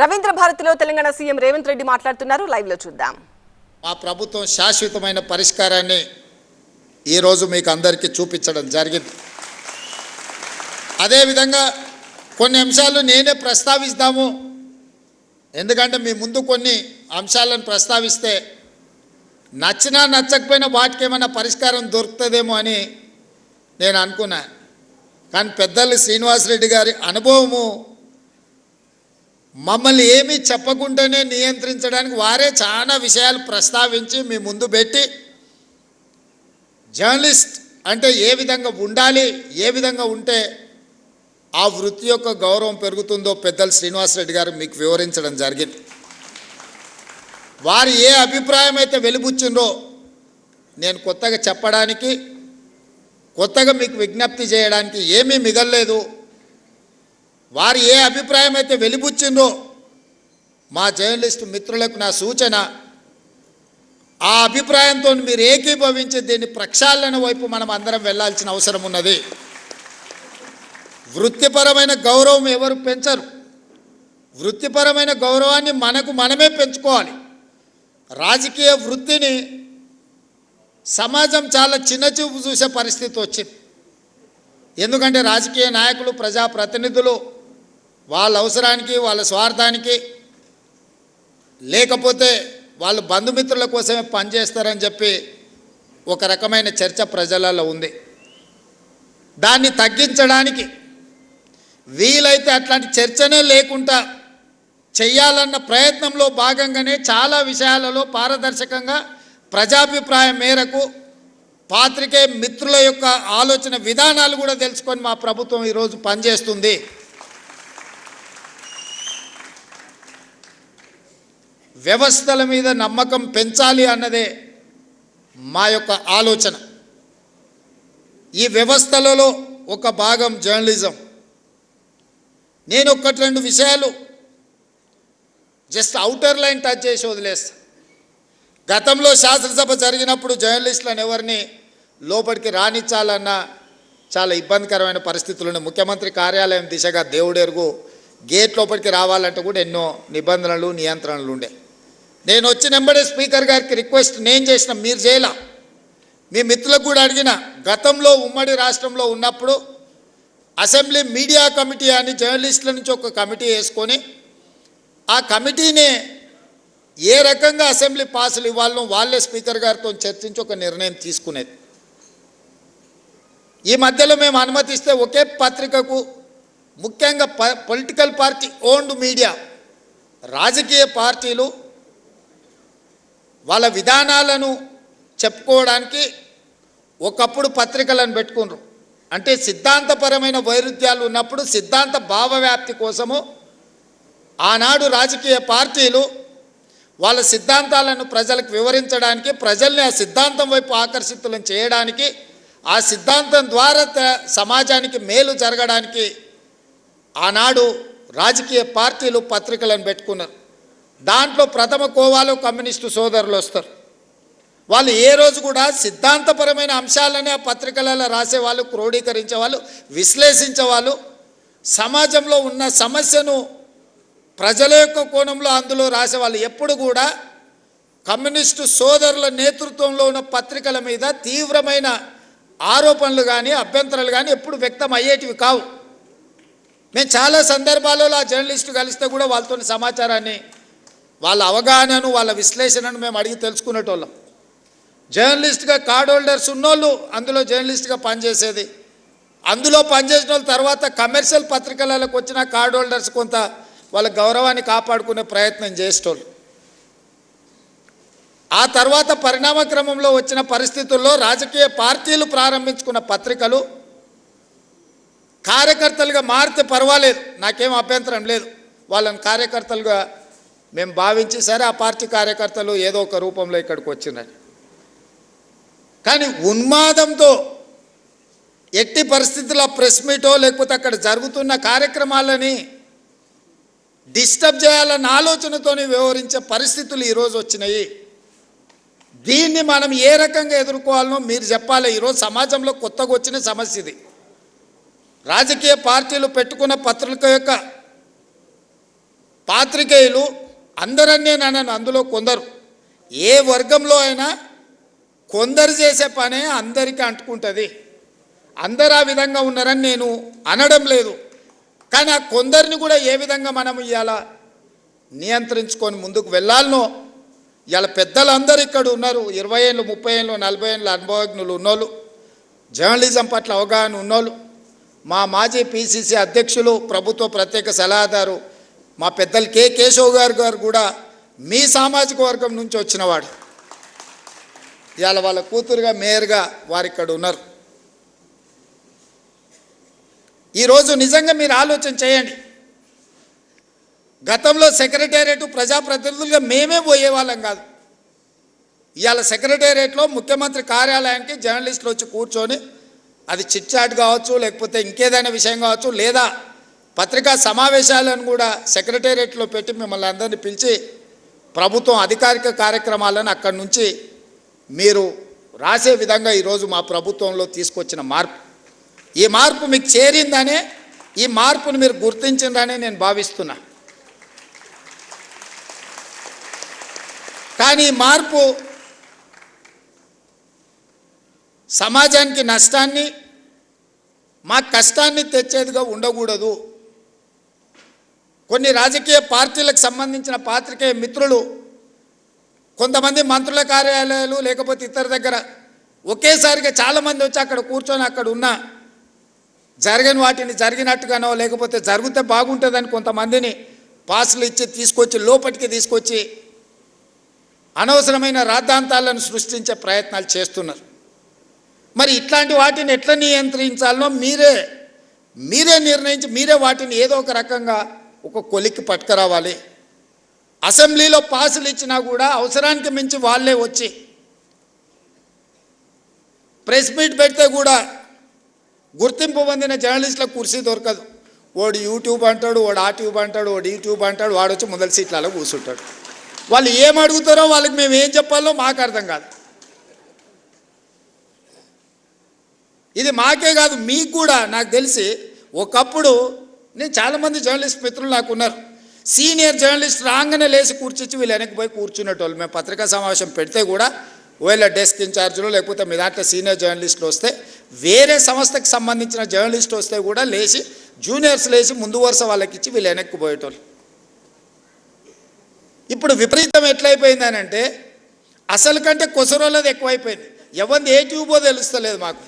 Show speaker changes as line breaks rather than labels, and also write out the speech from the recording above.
రవీంద్ర భారతిలో తెలంగాణ సీఎం రేవంత్ రెడ్డి మాట్లాడుతున్నారు. లైవ్లో చూద్దాం.
మా ప్రభుత్వం శాశ్వతమైన పరిష్కారాన్ని ఈరోజు మీకు అందరికీ చూపించడం జరిగింది. అదేవిధంగా కొన్ని అంశాలు నేనే ప్రస్తావిస్తాము. ఎందుకంటే మీ ముందు కొన్ని అంశాలను ప్రస్తావిస్తే నచ్చినా నచ్చకపోయినా వాటికి ఏమైనా పరిష్కారం దొరుకుతుందేమో అని నేను అనుకున్నా. కానీ పెద్దలు శ్రీనివాసరెడ్డి గారి అనుభవము మమ్మల్ని ఏమీ చెప్పకుండానే నియంత్రించడానికి వారే చాలా విషయాలు ప్రస్తావించి మీ ముందు పెట్టి జర్నలిస్ట్ అంటే ఏ విధంగా ఉండాలి ఏ విధంగా ఉంటే ఆ వృత్తి యొక్క గౌరవం పెరుగుతుందో పెద్దలు శ్రీనివాసరెడ్డి గారు మీకు వివరించడం జరిగింది. వారు ఏ అభిప్రాయం అయితే వెలిబుచ్చిండ్రో నేను కొత్తగా చెప్పడానికి కొత్తగా మీకు విజ్ఞప్తి చేయడానికి ఏమీ మిగల్లేదు. వారు ఏ అభిప్రాయం అయితే వెలిబుచ్చిందో మా జర్నలిస్టు మిత్రులకు నా సూచన ఆ అభిప్రాయంతో మీరు ఏకీభవించి దీన్ని ప్రక్షాళన వైపు మనం అందరం వెళ్ళాల్సిన అవసరం ఉన్నది. వృత్తిపరమైన గౌరవం ఎవరు పెంచరు? వృత్తిపరమైన గౌరవాన్ని మనకు మనమే పెంచుకోవాలి. రాజకీయ వృత్తిని సమాజం చాలా చిన్నచూపు చూసే పరిస్థితి వచ్చింది. ఎందుకంటే రాజకీయ నాయకులు ప్రజాప్రతినిధులు వాళ్ళ అవసరానికి వాళ్ళ స్వార్థానికి లేకపోతే వాళ్ళు బంధుమిత్రుల కోసమే పనిచేస్తారని చెప్పి ఒక రకమైన చర్చ ప్రజలలో ఉంది. దాన్ని తగ్గించడానికి వీలైతే అట్లాంటి చర్చనే లేకుండా చెయ్యాలన్న ప్రయత్నంలో భాగంగానే చాలా విషయాలలో పారదర్శకంగా ప్రజాభిప్రాయం మేరకు పాత్రికే మిత్రుల యొక్క ఆలోచన విధానాలు కూడా తెలుసుకొని మా ప్రభుత్వం ఈరోజు పనిచేస్తుంది. వ్యవస్థల మీద నమ్మకం పెంచాలి అన్నదే మా యొక్క ఆలోచన. ఈ వ్యవస్థలలో ఒక భాగం జర్నలిజం. నేను ఒకటి రెండు విషయాలు జస్ట్ అవుటర్ లైన్ టచ్ చేసి వదిలేస్తా. గతంలో శాసనసభ జరిగినప్పుడు జర్నలిస్టులను ఎవరిని లోపలికి రానిచ్చాలన్న చాలా ఇబ్బందికరమైన పరిస్థితులు ముఖ్యమంత్రి కార్యాలయం దిశగా దేవుడెరుగు గేట్ లోపలికి రావాలంటే కూడా ఎన్నో నిబంధనలు నియంత్రణలు ఉండే. నేను వచ్చిన వెంబడే స్పీకర్ గారికి రిక్వెస్ట్ నేను చేసిన మీరు చేయలా. మీ మిత్రులకు కూడా అడిగిన గతంలో ఉమ్మడి రాష్ట్రంలో ఉన్నప్పుడు అసెంబ్లీ మీడియా కమిటీ అని జర్నలిస్టుల నుంచి ఒక కమిటీ వేసుకొని ఆ కమిటీని ఏ రకంగా అసెంబ్లీ పాసులు ఇవ్వాలనో వాళ్ళే స్పీకర్ గారితో చర్చించి ఒక నిర్ణయం తీసుకునేది. ఈ మధ్యలో మేము అనుమతిస్తే ఒకే పత్రికకు ముఖ్యంగా ప పొలిటికల్ పార్టీ ఓన్డ్ మీడియా రాజకీయ పార్టీలు వాళ్ళ విధానాలను చెప్పుకోవడానికి ఒకప్పుడు పత్రికలను పెట్టుకున్నారు. అంటే సిద్ధాంతపరమైన వైరుధ్యాలు ఉన్నప్పుడు సిద్ధాంత భావవ్యాప్తి కోసము ఆనాడు రాజకీయ పార్టీలు వాళ్ళ సిద్ధాంతాలను ప్రజలకు వివరించడానికి ప్రజల్ని ఆ సిద్ధాంతం వైపు ఆకర్షితులను చేయడానికి ఆ సిద్ధాంతం ద్వారా సమాజానికి మేలు జరగడానికి ఆనాడు రాజకీయ పార్టీలు పత్రికలను పెట్టుకున్నారు. దాంట్లో ప్రథమ కోవాలో కమ్యూనిస్టు సోదరులు వస్తారు. వాళ్ళు ఏ రోజు కూడా సిద్ధాంతపరమైన అంశాలనే ఆ పత్రికలలో రాసేవాళ్ళు క్రోడీకరించేవాళ్ళు విశ్లేషించేవాళ్ళు సమాజంలో ఉన్న సమస్యను ప్రజల యొక్క కోణంలో అందులో రాసేవాళ్ళు ఎప్పుడు కూడా కమ్యూనిస్టు సోదరుల నేతృత్వంలో ఉన్న పత్రికల మీద తీవ్రమైన ఆరోపణలు కానీ అభ్యంతరాలు కానీ ఎప్పుడు వ్యక్తం అయ్యేటివి కావు. మేము చాలా సందర్భాలలో ఆ జర్నలిస్టు కలిస్తే కూడా వాళ్ళతో సమాచారాన్ని వాళ్ళ అవగాహనను వాళ్ళ విశ్లేషణను మేము అడిగి తెలుసుకునేటోళ్ళం. జర్నలిస్ట్గా కార్డ్ హోల్డర్స్ ఉన్నోళ్ళు అందులో జర్నలిస్ట్గా పనిచేసేది. అందులో పనిచేసిన వాళ్ళ తర్వాత కమర్షియల్ పత్రికలకు వచ్చిన కార్డ్ హోల్డర్స్ కొంత వాళ్ళ గౌరవాన్ని కాపాడుకునే ప్రయత్నం చేసేటోళ్ళు. ఆ తర్వాత పరిణామ క్రమంలో వచ్చిన పరిస్థితుల్లో రాజకీయ పార్టీలు ప్రారంభించుకున్న పత్రికలు కార్యకర్తలుగా మారితే పర్వాలేదు. నాకేం అభ్యంతరం లేదు. వాళ్ళని కార్యకర్తలుగా మేము భావించి సరే ఆ పార్టీ కార్యకర్తలు ఏదో ఒక రూపంలో ఇక్కడికి వచ్చినారు. కానీ ఉన్మాదంతో ఎట్టి పరిస్థితుల్లో ప్రెస్ మీటో లేకపోతే అక్కడ జరుగుతున్న కార్యక్రమాలని డిస్టర్బ్ చేయాలన్న ఆలోచనతోని వ్యవహరించే పరిస్థితులు ఈరోజు వచ్చినాయి. దీన్ని మనం ఏ రకంగా ఎదుర్కోవాలనో మీరు చెప్పాలి. ఈరోజు సమాజంలో కొత్తగా వచ్చిన సమస్య ఇది. రాజకీయ పార్టీలు పెట్టుకున్న పత్రిక యొక్క పాత్రికేయులు అందరన్నే నన్ను అందులో కొందరు. ఏ వర్గంలో అయినా కొందరు చేసే పనే అందరికీ అంటుకుంటుంది. అందరు ఆ విధంగా ఉన్నారని నేను అనడం లేదు. కానీ ఆ కొందరిని కూడా ఏ విధంగా మనం ఇవాళ నియంత్రించుకొని ముందుకు వెళ్ళాలనో ఇవాళ పెద్దలందరూ ఇక్కడ ఉన్నారు. ఇరవై ఏళ్ళు ముప్పై ఏళ్ళు నలభై ఏళ్ళు అనుభవజ్ఞులు ఉన్నోళ్ళు. జర్నలిజం పట్ల అవగాహన ఉన్నోళ్ళు. మా మాజీ పిసిసి అధ్యక్షులు ప్రభుత్వ ప్రత్యేక సలహాదారు మా పెద్దలు కె కేశవ్ గారు గారు కూడా మీ సామాజిక వర్గం నుంచి వచ్చినవాడు. ఇవాళ వాళ్ళ కూతురుగా మేయర్గా వారు ఇక్కడ ఉన్నారు. ఈరోజు నిజంగా మీరు ఆలోచన చేయండి. గతంలో సెక్రటేరియట్ ప్రజాప్రతినిధులుగా మేమే పోయేవాళ్ళం కాదు. ఇవాళ సెక్రటేరియట్లో ముఖ్యమంత్రి కార్యాలయానికి జర్నలిస్టులు వచ్చి కూర్చొని అది చిట్ చాట్ కావచ్చు లేకపోతే ఇంకేదైనా విషయం కావచ్చు లేదా పత్రికా సమావేశాలను కూడా సెక్రటేరియట్లో పెట్టి మిమ్మల్ని అందరినీ పిలిచి ప్రభుత్వం అధికారిక కార్యక్రమాలను అక్కడి నుంచి మీరు రాసే విధంగా ఈరోజు మా ప్రభుత్వంలో తీసుకొచ్చిన మార్పు. ఈ మార్పు మీకు చేరిందనే ఈ మార్పును మీరు గుర్తించిందనే నేను భావిస్తున్నా. కానీ ఈ మార్పు సమాజానికి నష్టాన్ని మా కష్టాన్ని తెచ్చేదిగా ఉండకూడదు. కొన్ని రాజకీయ పార్టీలకు సంబంధించిన పాత్రికేయ మిత్రులు కొంతమంది మంత్రుల కార్యాలయాలు లేకపోతే ఇతర దగ్గర ఒకేసారిగా చాలామంది వచ్చి అక్కడ కూర్చొని అక్కడ ఉన్న జరగని వాటిని జరిగినట్టుగానో లేకపోతే జరిగితే బాగుంటుందని కొంతమందిని పాసులు ఇచ్చి తీసుకొచ్చి లోపలికి తీసుకొచ్చి అనవసరమైన రాద్ధాంతాలను సృష్టించే ప్రయత్నాలు చేస్తున్నారు. మరి ఇట్లాంటి వాటిని ఎట్లా నియంత్రించాలనో మీరే మీరే నిర్ణయించి మీరే వాటిని ఏదో ఒక రకంగా ఒక కొలిక్కి పట్టుకురావాలి. అసెంబ్లీలో పాసులు ఇచ్చినా కూడా అవసరానికి మించి వాళ్ళే వచ్చి ప్రెస్ మీట్ పెడితే కూడా గుర్తింపు పొందిన జర్నలిస్టులకు కుర్చీ దొరకదు. వాడు యూట్యూబ్ అంటాడు వాడు ఆ ట్యూబ్ అంటాడు వాడు యూట్యూబ్ అంటాడు వాడు వచ్చి మొదటి సీట్లలో కూర్చుంటాడు. వాళ్ళు ఏం అడుగుతారో వాళ్ళకి మేము ఏం చెప్పాలో మాకు అర్థం కాదు. ఇది మాకే కాదు మీకు కూడా నాకు తెలిసి ఒకప్పుడు నేను చాలామంది జర్నలిస్ట్ మిత్రులు నాకు ఉన్నారు సీనియర్ జర్నలిస్ట్ రాగానే లేచి కూర్చొచ్చి వీళ్ళు వెనక్కి పోయి కూర్చునేటోళ్ళు. మేము పత్రికా సమావేశం పెడితే కూడా ఒకవేళ డెస్క్ ఇన్ఛార్జ్లో లేకపోతే మీ దాంట్లో సీనియర్ జర్నలిస్టులు వస్తే వేరే సంస్థకి సంబంధించిన జర్నలిస్ట్ వస్తే కూడా లేచి జూనియర్స్ లేచి ముందు వరుస వాళ్ళకి ఇచ్చి వీళ్ళు వెనక్కి పోయేటోళ్ళు. ఇప్పుడు విపరీతం ఎట్లయిపోయిందనంటే అసలు కంటే కొసరోళ్ళది ఎక్కువైపోయింది. ఎవరిది ఏ ట్యూబో తెలుస్తలేదు మాకు.